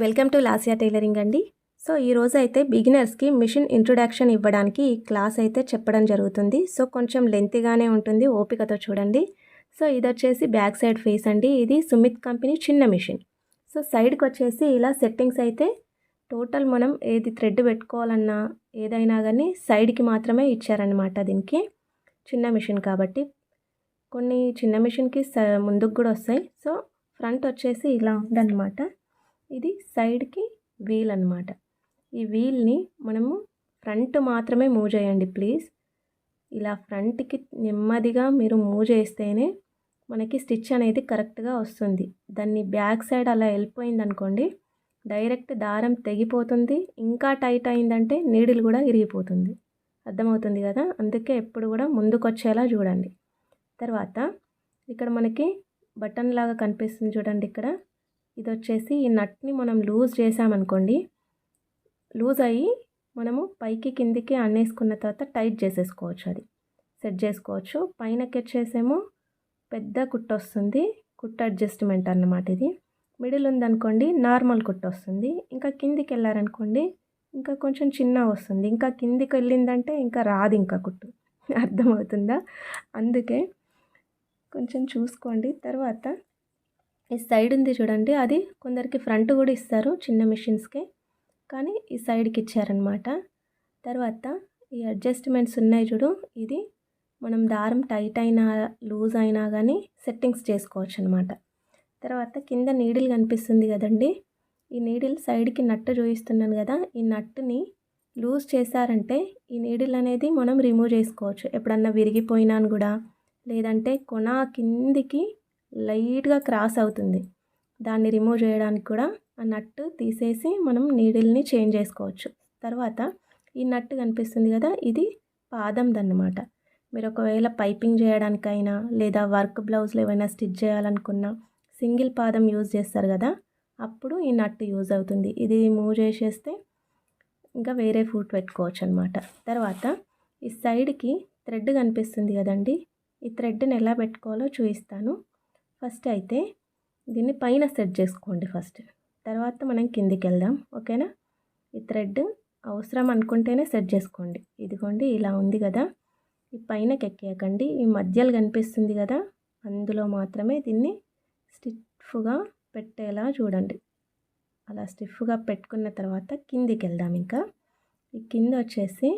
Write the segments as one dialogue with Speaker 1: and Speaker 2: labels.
Speaker 1: Welcome to Lasya tailoring అండి. So ఈ రోజు అయితే బిగినర్స్కి మిషన్ ఇంట్రొడక్షన్ ఇవ్వడానికి ఈ క్లాస్ అయితే చెప్పడం జరుగుతుంది. సో కొంచెం లెంతీగానే ఉంటుంది ఓపికతో చూడండి. సో ఇది వచ్చేసి బ్యాక్ సైడ్ ఫేస్ అండి. ఇది సుమిత్ కంపెనీ చిన్న మిషన్. సో సైడ్కి వచ్చేసి ఇలా సెట్టింగ్స్ అయితే టోటల్ మనం ఏది థ్రెడ్ పెట్టుకోవాలన్నా ఏదైనా కానీ సైడ్కి మాత్రమే ఇచ్చారనమాట దీనికి. చిన్న మిషన్ కాబట్టి. కొన్ని చిన్న మిషన్కి స ముందుకు కూడా వస్తాయి. సో ఫ్రంట్ వచ్చేసి ఇలా ఉందన్నమాట. ఇది సైడ్కి వీల్ అనమాట ఈ వీల్ని మనము ఫ్రంట్ మాత్రమే మూవ్ చేయండి ప్లీజ్. ఇలా ఫ్రంట్కి నెమ్మదిగా మీరు మూవ్ చేస్తేనే మనకి స్టిచ్ అనేది కరెక్ట్గా వస్తుంది. దాన్ని బ్యాక్ సైడ్ అలా వెళ్ళిపోయింది అనుకోండి డైరెక్ట్ దారం తెగిపోతుంది ఇంకా టైట్ అయిందంటే నీడిల్ కూడా ఇరిగిపోతుంది అర్థమవుతుంది కదా? అందుకే ఎప్పుడు కూడా ముందుకొచ్చేలా చూడండి. తర్వాత ఇక్కడ మనకి బటన్ లాగా కనిపిస్తుంది చూడండి ఇక్కడ. ఇది వచ్చేసి ఈ నట్ని మనం లూజ్ చేసామనుకోండి లూజ్ అయ్యి మనము పైకి కిందికి అన్నేసుకున్న తర్వాత టైట్ చేసేసుకోవచ్చు అది. సెట్ చేసుకోవచ్చు. పైన కెచ్చేసేమో పెద్ద కుట్టు వస్తుంది కుట్ట అడ్జస్ట్మెంట్ అన్నమాట ఇది. మిడిల్ ఉందనుకోండి నార్మల్ కుట్టు వస్తుంది ఇంకా కిందికి వెళ్ళారనుకోండి ఇంకా కొంచెం చిన్న వస్తుంది. ఇంకా కిందికి వెళ్ళిందంటే ఇంకా రాదు ఇంకా కుట్టు. అర్థమవుతుందా? అందుకే కొంచెం చూసుకోండి. తర్వాత ఈ సైడ్ ఉంది చూడండి అది కొందరికి ఫ్రంట్ కూడా ఇస్తారు చిన్న మిషన్స్కే. కానీ ఈ సైడ్కి ఇచ్చారనమాట తర్వాత ఈ అడ్జస్ట్మెంట్స్ ఉన్నాయి చూడు ఇది మనం దారం టైట్ అయినా లూజ్ అయినా కానీ సెట్టింగ్స్ చేసుకోవచ్చు అనమాట తర్వాత కింద నీడిల్ కనిపిస్తుంది కదండి ఈ నీడిల్ సైడ్కి నట్టు చూపిస్తున్నాను కదా ఈ నట్టుని లూజ్ చేశారంటే ఈ నీడిల్ అనేది మనం రిమూవ్ చేసుకోవచ్చు. ఎప్పుడన్నా విరిగిపోయినాను కూడా లేదంటే కొన కిందికి లైట్గా క్రాస్ అవుతుంది. దాన్ని రిమూవ్ చేయడానికి కూడా ఆ నట్టు తీసేసి మనం నీడిల్ని చేంజ్ చేసుకోవచ్చు. తర్వాత ఈ నట్టు కనిపిస్తుంది కదా ఇది పాదందన్నమాట మీరు ఒకవేళ పైపింగ్ చేయడానికైనా లేదా వర్క్ బ్లౌజ్లు ఏమైనా స్టిచ్ చేయాలనుకున్నా సింగిల్ పాదం యూజ్ చేస్తారు కదా అప్పుడు ఈ నట్టు యూజ్ అవుతుంది. ఇది మూవ్ చేసేస్తే ఇంకా వేరే ఫుట్ పెట్టుకోవచ్చు అనమాట తర్వాత ఈ సైడ్కి థ్రెడ్ కనిపిస్తుంది కదండి ఈ థ్రెడ్ని ఎలా పెట్టుకోవాలో చూపిస్తాను. ఫస్ట్ అయితే దీన్ని పైన సెట్ చేసుకోండి ఫస్ట్. తర్వాత మనం కిందికి వెళ్దాం ఓకేనా? ఈ థ్రెడ్ అవసరం అనుకుంటేనే సెట్ చేసుకోండి. ఇదిగోండి ఇలా ఉంది కదా. ఈ పైనకి ఎక్కేయకండి. ఈ మధ్యలో కనిపిస్తుంది కదా. అందులో మాత్రమే దీన్ని స్టిఫ్గా పెట్టేలా చూడండి. అలా స్టిఫ్గా పెట్టుకున్న తర్వాత కిందికి వెళ్దాం ఇంకా. ఈ కింద వచ్చేసి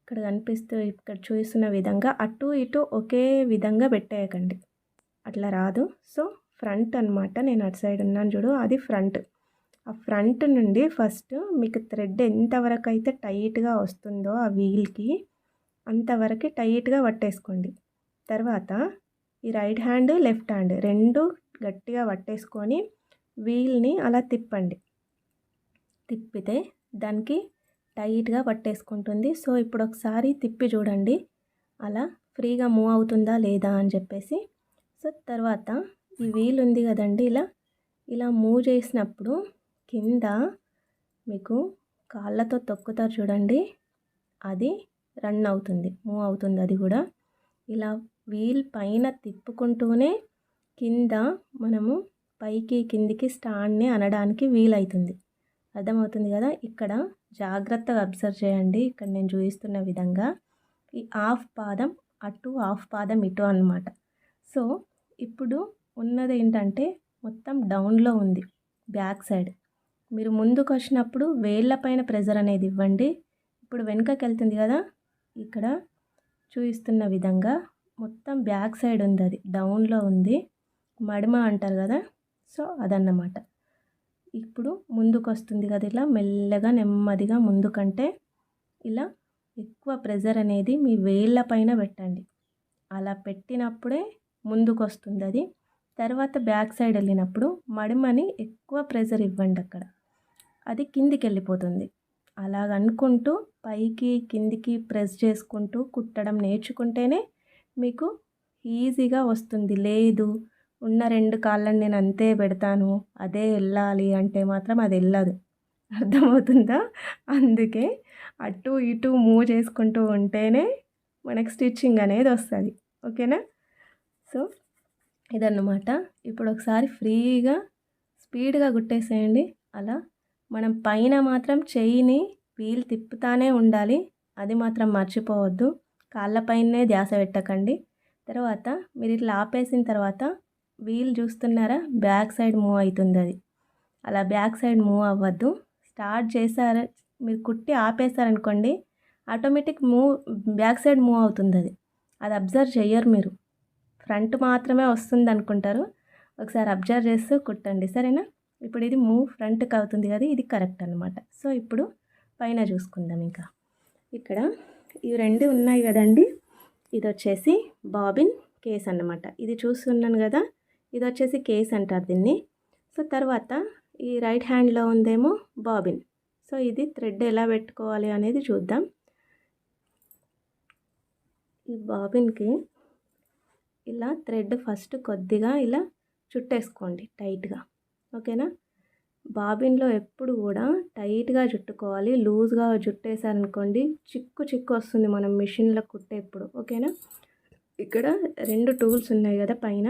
Speaker 1: ఇక్కడ కనిపిస్తూ ఇక్కడ చూస్తున్న విధంగా అటు ఇటు ఒకే విధంగా పెట్టేయకండి. అట్లా రాదు. సో ఫ్రంట్ అనమాట నేను అటు సైడ్ ఉన్నాను చూడు. అది ఫ్రంట్. ఆ ఫ్రంట్ నుండి ఫస్ట్ మీకు థ్రెడ్ ఎంతవరకు అయితే టైట్గా వస్తుందో ఆ వీల్కి అంతవరకు టైట్గా పట్టేసుకోండి. తర్వాత ఈ రైట్ హ్యాండ్ లెఫ్ట్ హ్యాండ్ రెండు గట్టిగా పట్టేసుకొని వీల్ని అలా తిప్పండి. తిప్పితే దానికి టైట్గా పట్టేసుకుంటుంది. సో ఇప్పుడు ఒకసారి తిప్పి చూడండి. అలా ఫ్రీగా మూవ్ అవుతుందా లేదా అని చెప్పేసి సో తర్వాత ఈ వీల్ ఉంది కదండి ఇలా ఇలా మూవ్ చేసినప్పుడు కింద మీకు కాళ్ళతో తొక్కుతారు చూడండి అది రన్ అవుతుంది మూవ్ అవుతుంది అది కూడా. ఇలా వీల్ పైన తిప్పుకుంటూనే కింద మనము పైకి కిందికి స్టాండ్ని అనడానికి వీలవుతుంది అర్థమవుతుంది కదా? ఇక్కడ జాగ్రత్తగా అబ్జర్వ్ చేయండి. ఇక్కడ నేను చూపిస్తున్న విధంగా ఈ హాఫ్ పాదం అటు హాఫ్ పాదం ఇటు అనమాట సో ఇప్పుడు ఉన్నది ఏంటంటే మొత్తం డౌన్లో ఉంది బ్యాక్ సైడ్. మీరు ముందుకు వచ్చినప్పుడు వేళ్ళపైన ప్రెజర్ అనేది ఇవ్వండి. ఇప్పుడు వెనుకకి వెళ్తుంది కదా ఇక్కడ చూపిస్తున్న విధంగా మొత్తం బ్యాక్ సైడ్ ఉంది అది డౌన్లో ఉంది. మడిమ అంటారు కదా సో అదన్నమాట. ఇప్పుడు ముందుకు వస్తుంది కదా ఇలా మెల్లగా నెమ్మదిగా ముందుకంటే ఇలా ఎక్కువ ప్రెజర్ అనేది మీ వేళ్ళ పైన పెట్టండి. అలా పెట్టినప్పుడే ముందుకు వస్తుంది అది తర్వాత బ్యాక్ సైడ్ వెళ్ళినప్పుడు మడిమని ఎక్కువ ప్రెజర్ ఇవ్వండి అక్కడ. అది కిందికి వెళ్ళిపోతుంది అలాగ అనుకుంటూ పైకి కిందికి ప్రెస్ చేసుకుంటూ కుట్టడం నేర్చుకుంటేనే మీకు ఈజీగా వస్తుంది. లేదు ఉన్న రెండు కాళ్ళని నేను అంతే పెడతాను అదే వెళ్ళాలి అంటే మాత్రం అది వెళ్ళదు. అర్థమవుతుందా? అందుకే అటు ఇటు మూవ్ చేసుకుంటూ ఉంటేనే మనకి స్టిచ్చింగ్ అనేది వస్తుంది. ఓకేనా? సో ఇదన్నమాట. ఇప్పుడు ఒకసారి ఫ్రీగా స్పీడ్గా కుట్టేసేయండి అలా మనం పైన మాత్రం చెయ్యిని వీల్ తిప్పుతానే ఉండాలి. అది మాత్రం మర్చిపోవద్దు. కాళ్ళపైనే ధ్యాస పెట్టకండి. తర్వాత మీరు ఇట్లా ఆపేసిన తర్వాత వీల్ చూస్తున్నారా? బ్యాక్ సైడ్ మూవ్ అవుతుంది అది అలా బ్యాక్ సైడ్ మూవ్ అవ్వద్దు. స్టార్ట్ చేశారు మీరు కుట్టి ఆపేశారనుకోండి automatic move back side move అవుతుంది అది అది అబ్జర్వ్ చెయ్యరు మీరు. ఫ్రంట్ మాత్రమే వస్తుంది అనుకుంటారు ఒకసారి అబ్జర్వ్ చేస్తూ కుట్టండి. సరేనా? ఇప్పుడు ఇది మూవ్ ఫ్రంట్కి అవుతుంది కదా ఇది కరెక్ట్ అనమాట సో ఇప్పుడు పైన చూసుకుందాం ఇంకా. ఇక్కడ ఇవి రెండు ఉన్నాయి కదండి. ఇది వచ్చేసి బాబిన్ కేస్ అన్నమాట. ఇది చూస్తున్నాను కదా ఇది వచ్చేసి కేస్ అంటారు దీన్ని. సో తర్వాత ఈ రైట్ హ్యాండ్లో ఉందేమో బాబిన్. సో ఇది థ్రెడ్ ఎలా పెట్టుకోవాలి అనేది చూద్దాం. ఈ బాబిన్కి ఇలా థ్రెడ్ ఫస్ట్ కొద్దిగా ఇలా చుట్టేసుకోండి టైట్గా. ఓకేనా? బాబిన్లో ఎప్పుడు కూడా టైట్గా చుట్టుకోవాలి. లూజ్గా చుట్టేసారనుకోండి చిక్కు చిక్కు వస్తుంది మనం మిషన్లో కుట్టేప్పుడు ఓకేనా? ఇక్కడ రెండు టూల్స్ ఉన్నాయి కదా పైన.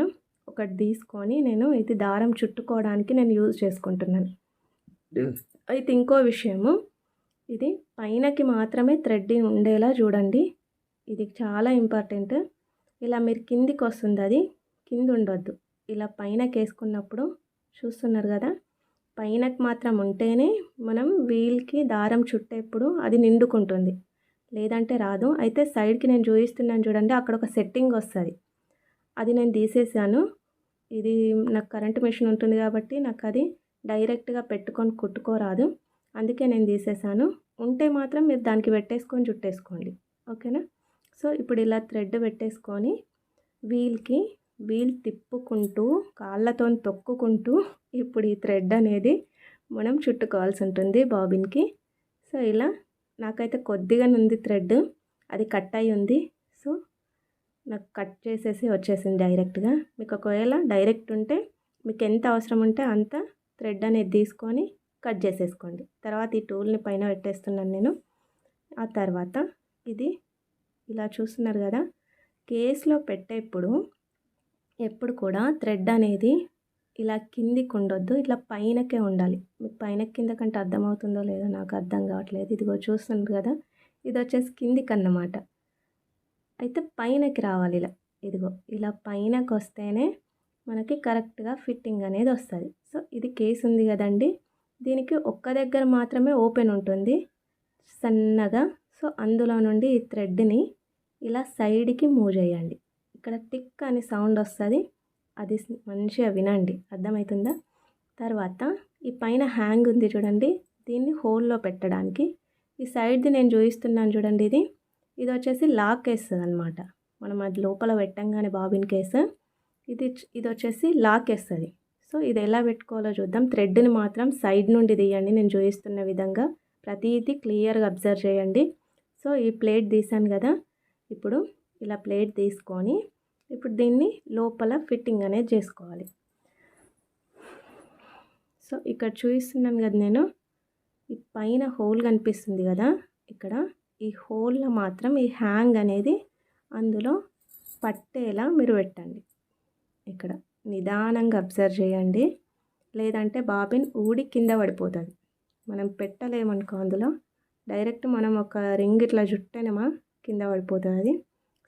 Speaker 1: ఒకటి తీసుకొని నేను ఇది దారం చుట్టుకోవడానికి నేను యూజ్ చేసుకుంటున్నాను. అయితే ఇంకో విషయము ఇది పైనకి మాత్రమే థ్రెడ్ ఉండేలా చూడండి. ఇది చాలా ఇంపార్టెంట్. ఇలా మీరు కిందికి వస్తుంది అది కింద ఉండొద్దు ఇలా పైనకి వేసుకున్నప్పుడు చూస్తున్నారు కదా పైనకి మాత్రం ఉంటేనే మనం వీల్కి దారం చుట్టేప్పుడు అది నిండుకుంటుంది. లేదంటే రాదు. అయితే సైడ్కి నేను చూపిస్తున్నాను చూడండి అక్కడ ఒక సెట్టింగ్ వస్తుంది అది నేను తీసేసాను. ఇది నాకు కరెంటు మెషిన్ ఉంటుంది కాబట్టి నాకు అది డైరెక్ట్గా పెట్టుకొని కుట్టుకోరాదు. అందుకే నేను తీసేసాను. ఉంటే మాత్రం మీరు దానికి పెట్టేసుకొని చుట్టేసుకోండి. ఓకేనా? సో ఇప్పుడు ఇలా థ్రెడ్ పెట్టేసుకొని వీల్కి వీల్ తిప్పుకుంటూ కాళ్ళతో తొక్కుకుంటూ ఇప్పుడు ఈ థ్రెడ్ అనేది మనం చుట్టుకోవాల్సి ఉంటుంది బాబిన్కి. సో ఇలా నాకైతే కొద్దిగా ఉంది థ్రెడ్ అది కట్ అయి ఉంది. సో నాకు కట్ చేసేసి వచ్చేసింది డైరెక్ట్గా. మీకు ఒకవేళ డైరెక్ట్ ఉంటే మీకు ఎంత అవసరం ఉంటే అంత థ్రెడ్ అనేది తీసుకొని కట్ చేసేసుకోండి. తర్వాత ఈ టూల్ని పైన పెట్టేస్తున్నాను నేను. ఆ తర్వాత ఇది ఇలా చూస్తున్నారు కదా. కేస్లో పెట్టేప్పుడు ఎప్పుడు కూడా థ్రెడ్ అనేది ఇలా కిందికి ఉండొద్దు ఇట్లా పైనకే ఉండాలి. మీకు పైన కింద కంటే అర్థమవుతుందో లేదో నాకు అర్థం కావట్లేదు. ఇదిగో చూస్తున్నారు కదా. ఇది వచ్చేసి కిందికి అన్నమాట అయితే పైనకి రావాలి ఇలా. ఇదిగో ఇలా పైనకి వస్తేనే మనకి కరెక్ట్గా ఫిట్టింగ్ అనేది వస్తుంది. సో ఇది కేసు ఉంది కదండి. దీనికి ఒక్క దగ్గర మాత్రమే ఓపెన్ ఉంటుంది సన్నగా. సో అందులో నుండి ఈ థ్రెడ్ని ఇలా సైడ్కి మూవ్ చేయండి. ఇక్కడ టిక్ అని సౌండ్ వస్తుంది. అది మంచిగా వినండి. అర్థమవుతుందా తర్వాత ఈ పైన హ్యాంగ్ ఉంది చూడండి. దీన్ని హోల్లో పెట్టడానికి. ఈ సైడ్ది నేను చూపిస్తున్నాను చూడండి ఇది. ఇది వచ్చేసి లాక్ వేస్తుంది అనమాట మనం అది లోపల పెట్టంగానే బాబిన్ కేసు. ఇది ఇది వచ్చేసి లాక్ వేస్తుంది. సో ఇది ఎలా పెట్టుకోవాలో చూద్దాం. థ్రెడ్ని మాత్రం సైడ్ నుండి తీయండి. నేను చూపిస్తున్న విధంగా ప్రతిదీ క్లియర్గా అబ్జర్వ్ చేయండి. సో ఈ ప్లేట్ తీసాను కదా. ఇప్పుడు ఇలా ప్లేట్ తీసుకొని ఇప్పుడు దీన్ని లోపల ఫిట్టింగ్ అనేది చేసుకోవాలి. సో ఇక్కడ చూపిస్తున్నాను కదా నేను ఈ పైన హోల్ కనిపిస్తుంది కదా ఇక్కడ ఈ హోల్లో మాత్రం ఈ హ్యాంగ్ అనేది అందులో పట్టేలా మీరు పెట్టండి. ఇక్కడ నిదానంగా అబ్జర్వ్ చేయండి. లేదంటే బాబిన్ ఊడి కింద పడిపోతుంది. మనం పెట్టలేమనుకో అందులో. డైరెక్ట్ మనం ఒక రింగ్ ఇట్లా చుట్టేనమా కింద పడిపోతుంది. అది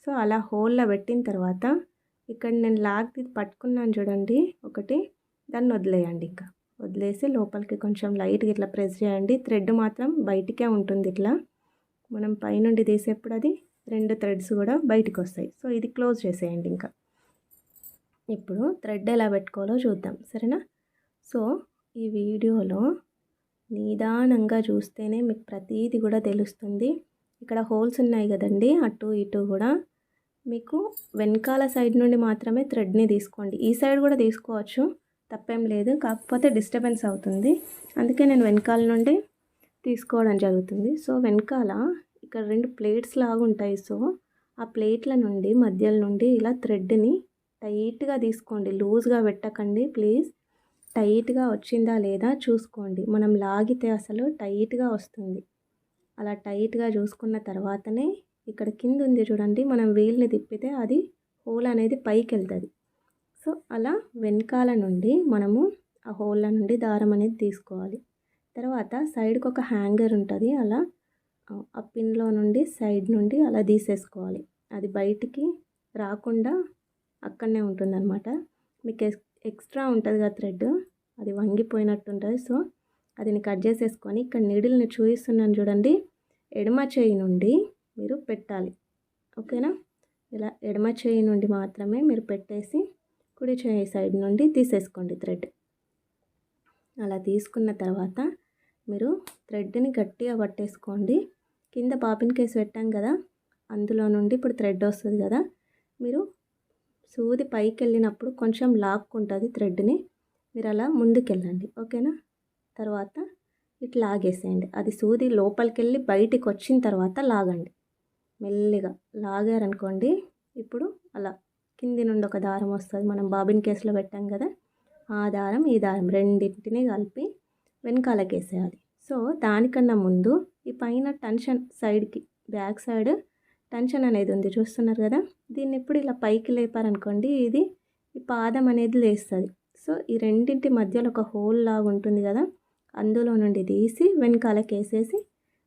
Speaker 1: సో అలా హోల్లో పెట్టిన తర్వాత ఇక్కడ నేను లాగ్ పట్టుకున్నాను చూడండి ఒకటి. దాన్ని వదిలేయండి ఇంకా. వదిలేసి లోపలికి కొంచెం లైట్గా ఇట్లా ప్రెస్ చేయండి. థ్రెడ్ మాత్రం బయటికే ఉంటుంది ఇట్లా. మనం పైనుండి తీసేప్పుడు అది రెండు థ్రెడ్స్ కూడా బయటికి వస్తాయి. సో ఇది క్లోజ్ చేసేయండి ఇంకా. ఇప్పుడు థ్రెడ్ ఎలా పెట్టుకోవాలో చూద్దాం. సరేనా? సో ఈ వీడియోలో నిదానంగా చూస్తేనే మీకు ప్రతీది కూడా తెలుస్తుంది. ఇక్కడ హోల్స్ ఉన్నాయి కదండి అటు ఇటు కూడా. మీకు వెనకాల సైడ్ నుండి మాత్రమే థ్రెడ్ని తీసుకోండి. ఈ సైడ్ కూడా తీసుకోవచ్చు తప్పేం లేదు. కాకపోతే డిస్టర్బెన్స్ అవుతుంది. అందుకే నేను వెనకాల నుండి తీసుకోవడం జరుగుతుంది. సో వెనకాల ఇక్కడ రెండు ప్లేట్స్ లాగా ఉంటాయి. సో ఆ ప్లేట్ల నుండి మధ్యల నుండి ఇలా థ్రెడ్ని టైట్గా తీసుకోండి. లూజ్గా పెట్టకండి ప్లీజ్. టైట్గా వచ్చిందా లేదా చూసుకోండి. మనం లాగితే అసలు టైట్గా వస్తుంది. అలా టైట్గా చూసుకున్న తర్వాతనే ఇక్కడ కింద ఉంది చూడండి. మనం వేల్ని తిప్పితే అది హోల్ అనేది పైకి వెళ్తుంది సో అలా వెనకాల నుండి మనము ఆ హోల్ల నుండి దారం అనేది తీసుకోవాలి. తర్వాత సైడ్కి ఒక హ్యాంగర్ ఉంటుంది. అలా ఆ పిన్లో నుండి సైడ్ నుండి అలా తీసేసుకోవాలి. అది బయటికి రాకుండా అక్కడనే ఉంటుందన్నమాట. మీకు ఎక్స్ట్రా ఉంటుంది కదా థ్రెడ్ అది వంగిపోయినట్టు ఉంటుంది సో అది కట్ చేసేసుకొని ఇక్కడ నీడిల్ని చూపిస్తున్నాను చూడండి. ఎడమ చేయి నుండి మీరు పెట్టాలి. ఓకేనా? ఇలా ఎడమ చేయి నుండి మాత్రమే మీరు పెట్టేసి కుడి చేయి సైడ్ నుండి తీసేసుకోండి థ్రెడ్. అలా తీసుకున్న తర్వాత మీరు థ్రెడ్ని గట్టిగా పట్టేసుకోండి. కింద బాబిన్ కేసు పెట్టాం కదా అందులో నుండి ఇప్పుడు థ్రెడ్ వస్తుంది కదా మీరు సూది పైకి వెళ్ళినప్పుడు కొంచెం లాక్కుంటుంది థ్రెడ్ని. మీరు అలా ముందుకెళ్ళండి. ఓకేనా? తర్వాత ఇట్లా లాగేసేయండి. అది సూది లోపలికి వెళ్ళి బయటికి వచ్చిన తర్వాత లాగండి. మెల్లిగా లాగారనుకోండి ఇప్పుడు అలా కింది నుండి ఒక దారం వస్తుంది. మనం బాబిన్ కేసులో పెట్టాం కదా ఆ దారం ఈ దారం రెండింటిని కలిపి వెనకాలకేసేయాలి. సో దానికన్నా ముందు ఈ పైన టెన్షన్ సైడ్కి బ్యాక్ సైడ్ టెన్షన్ అనేది ఉంది. చూస్తున్నారు కదా దీన్ని ఇప్పుడు ఇలా పైకి లేపారనుకోండి ఇది ఈ పాదం అనేది లేస్తుంది. సో ఈ రెండింటి మధ్యలో ఒక హోల్ లాగా ఉంటుంది కదా అందులో నుండి తీసి వెనకాలకి వేసేసి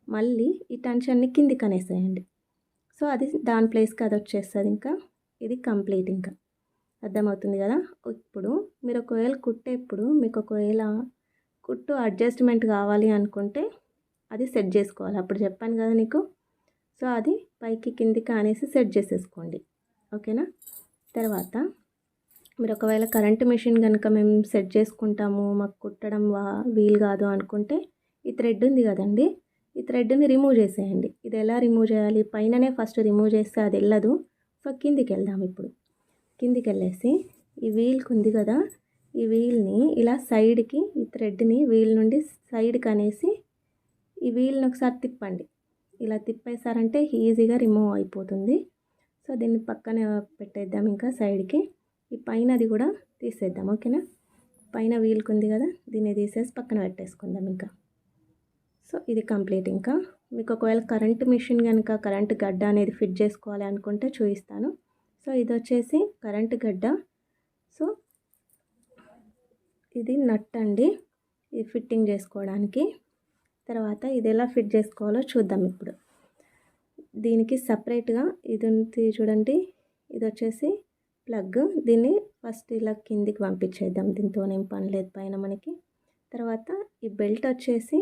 Speaker 1: మళ్ళీ ఈ టెన్షన్ని కిందికి అనేసేయండి సో అది దాని ప్లేస్కి అది వచ్చేస్తుంది ఇంకా. ఇది కంప్లీట్ ఇంకా. అర్థమవుతుంది కదా? ఇప్పుడు మీరు ఒకవేళ కుట్టేప్పుడు మీకు ఒకవేళ కుట్టు అడ్జస్ట్మెంట్ కావాలి అనుకుంటే అది సెట్ చేసుకోవాలి. అప్పుడు చెప్పాను కదా నీకు? సో అది పైకి కిందికి అనేసి సెట్ చేసేసుకోండి. ఓకేనా? తర్వాత మీరు ఒకవేళ కరెంట్ మిషన్ కనుక మేము సెట్ చేసుకుంటాము మాకు కుట్టడం వా వీలు కాదు అనుకుంటే ఈ థ్రెడ్ ఉంది కదండి. ఈ థ్రెడ్ని రిమూవ్ చేసేయండి. ఇది ఎలా రిమూవ్ చేయాలి? పైననే ఫస్ట్ రిమూవ్ చేస్తే అది వెళ్ళదు. సో కిందికి వెళ్దాం ఇప్పుడు. కిందికి వెళ్ళేసి ఈ వీల్కి ఉంది కదా ఈ వీల్ని ఇలా సైడ్కి ఈ థ్రెడ్ని వీల్ నుండి సైడ్కి అనేసి ఈ వీల్ని ఒకసారి తిప్పండి. ఇలా తిప్పేశారంటే ఈజీగా రిమూవ్ అయిపోతుంది. సో దీన్ని పక్కన పెట్టేద్దాం ఇంకా సైడ్కి. ఈ పైన అది కూడా తీసేద్దాం ఓకేనా? పైన వీల్కి ఉంది కదా దీన్ని తీసేసి పక్కన పెట్టేసుకుందాం ఇంకా. సో ఇది కంప్లీట్ ఇంకా. మీకు ఒకవేళ కరెంట్ మిషన్ కనుక కరెంట్ గడ్డ అనేది ఫిట్ చేసుకోవాలి అనుకుంటే చూపిస్తాను. సో ఇది వచ్చేసి కరెంట్ గడ్డ. సో ఇది నట్ అండి. ఇది ఫిట్టింగ్ చేసుకోవడానికి. తర్వాత ఇది ఎలా ఫిట్ చేసుకోవాలో చూద్దాం ఇప్పుడు. దీనికి సపరేట్గా ఇది చూడండి. ఇది వచ్చేసి ప్లగ్ దీన్ని ఫస్ట్ ఇలా కిందికి పంపించేద్దాం. దీంతో ఏం పని లేదు పైన మనకి. తర్వాత ఈ బెల్ట్ వచ్చేసి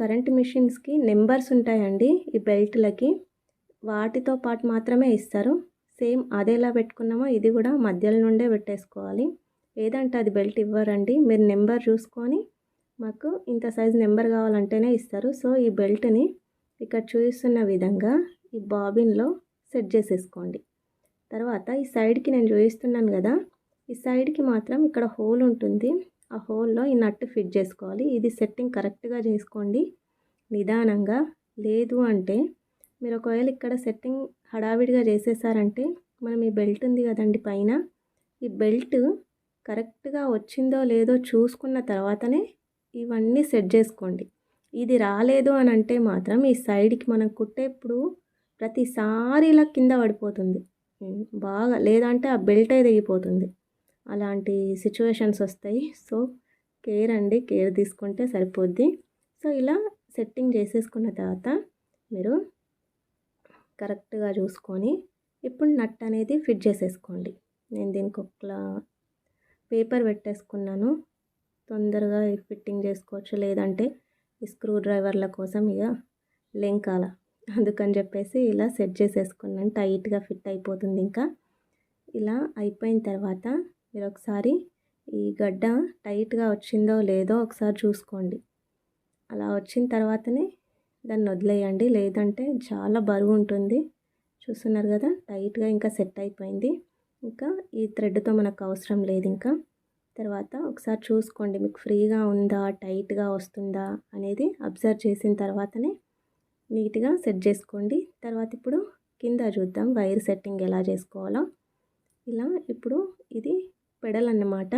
Speaker 1: కరెంట్ మిషన్స్కి నెంబర్స్ ఉంటాయండి ఈ బెల్ట్లకి. వాటితో పాటు మాత్రమే ఇస్తారు. సేమ్ అదేలా పెట్టుకున్నామో ఇది కూడా మధ్యలో నుండే పెట్టేసుకోవాలి. ఏదంటే అది బెల్ట్ ఇవ్వరండి. మీరు నెంబర్ చూసుకొని మాకు ఇంత సైజ్ నెంబర్ కావాలంటేనే ఇస్తారు. సో ఈ బెల్ట్ని ఇక్కడ చూపిస్తున్న విధంగా ఈ బాబిన్లో సెట్ చేసేసుకోండి. తర్వాత ఈ సైడ్కి నేను చూపిస్తున్నాను కదా ఈ సైడ్కి మాత్రం ఇక్కడ హోల్ ఉంటుంది. ఆ హోల్లో ఈ నట్టు ఫిట్ చేసుకోవాలి. ఇది సెట్టింగ్ కరెక్ట్గా చేసుకోండి. నిదానంగా. లేదు అంటే మీరు ఒకవేళ ఇక్కడ సెట్టింగ్ హడావిడిగా చేసేసారంటే మనం ఈ బెల్ట్ ఉంది కదండి పైన ఈ బెల్ట్ కరెక్ట్గా వచ్చిందో లేదో చూసుకున్న తర్వాతనే ఇవన్నీ సెట్ చేసుకోండి. ఇది రాలేదు అని అంటే మాత్రం ఈ సైడ్కి మనం కుట్టేప్పుడు ప్రతిసారి ఇలా కింద పడిపోతుంది. బాగా లేదంటే ఆ బెల్ట్ తెగిపోతుంది. అలాంటి సిచ్యువేషన్స్ వస్తాయి. సో కేర్ అండి. కేర్ తీసుకుంటే సరిపోద్ది. సో ఇలా సెట్టింగ్ చేసేసుకున్న తర్వాత మీరు కరెక్ట్గా చూసుకొని ఇప్పుడు నట్ అనేది ఫిట్ చేసేసుకోండి. నేను దీనికి ఒక పేపర్ పెట్టేసుకున్నాను. తొందరగా ఫిట్టింగ్ చేసుకోవచ్చు. లేదంటే ఈ స్క్రూ డ్రైవర్ల కోసం ఇక లెంకాల అందుకని చెప్పేసి ఇలా సెట్ చేసేసుకున్నాను. టైట్గా ఫిట్ అయిపోతుంది ఇంకా. ఇలా అయిపోయిన తర్వాత మీరు ఒకసారి ఈ గడ్డ టైట్గా వచ్చిందో లేదో ఒకసారి చూసుకోండి. అలా వచ్చిన తర్వాతనే దాన్ని వదిలేయండి. లేదంటే చాలా బరువు ఉంటుంది. చూస్తున్నారు కదా టైట్గా ఇంకా సెట్ అయిపోయింది. ఇంకా ఈ థ్రెడ్తో మనకు అవసరం లేదు ఇంకా. తర్వాత ఒకసారి చూసుకోండి మీకు ఫ్రీగా ఉందా టైట్గా వస్తుందా అనేది అబ్జర్వ్ చేసిన తర్వాతనే నీట్గా సెట్ చేసుకోండి. తర్వాత ఇప్పుడు కింద చూద్దాం వైర్ సెట్టింగ్ ఎలా చేసుకోవాలో. ఇలా ఇప్పుడు ఇది పెడల్ అన్నమాట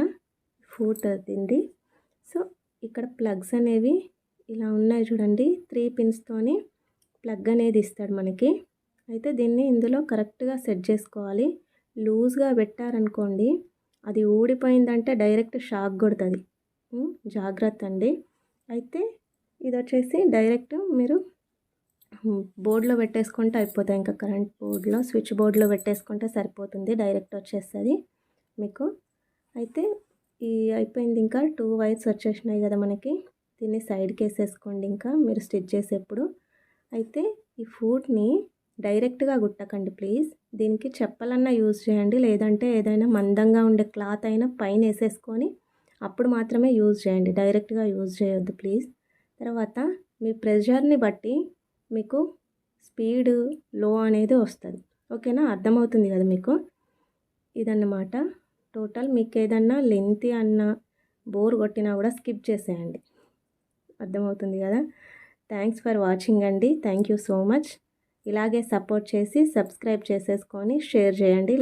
Speaker 1: ఫూట్ అవుతుంది సో ఇక్కడ ప్లగ్స్ అనేవి ఇలా ఉన్నాయి చూడండి. త్రీ పిన్స్తోని ప్లగ్ అనేది ఇస్తాడు మనకి. అయితే దీన్ని ఇందులో కరెక్ట్గా సెట్ చేసుకోవాలి. లూజ్గా పెట్టారనుకోండి అది ఊడిపోయిందంటే డైరెక్ట్ షాక్ కొడుతుంది. జాగ్రత్త అండి అయితే ఇది వచ్చేసి డైరెక్ట్ మీరు బోర్డులో పెట్టేసుకుంటే అయిపోతాయి. ఇంకా కరెంట్ బోర్డులో స్విచ్ బోర్డులో పెట్టేసుకుంటే సరిపోతుంది. డైరెక్ట్ వచ్చేస్తుంది మీకు. అయితే ఈ అయిపోయింది ఇంకా టూ వైర్స్ వచ్చేసినాయి కదా మనకి. దీన్ని సైడ్కి వేసేసుకోండి ఇంకా. మీరు స్టిచ్ చేసేప్పుడు. అయితే ఈ ఫుడ్ని డైరెక్ట్గా కుట్టకండి ప్లీజ్. దీనికి చెప్పలన్నా యూజ్ చేయండి. లేదంటే ఏదైనా మందంగా ఉండే క్లాత్ అయినా పైన వేసేసుకొని అప్పుడు మాత్రమే యూజ్ చేయండి. డైరెక్ట్గా యూజ్ చేయొద్దు ప్లీజ్. తర్వాత మీ ప్రెషర్ని బట్టి మీకు స్పీడ్లో అనేది వస్తుంది. ఓకేనా? అర్థమవుతుంది కదా మీకు? ఇదన్నమాట టోటల్. మీకు ఏదన్నా లెంతీ అన్న బోర్ కొట్టినా కూడా స్కిప్ చేసేయండి. అర్థమవుతుంది కదా? థ్యాంక్స్ ఫర్ వాచింగ్ అండి. Thank you so much. ఇలాగే సపోర్ట్ చేసి సబ్స్క్రైబ్ చేసేసుకొని షేర్ చేయండి.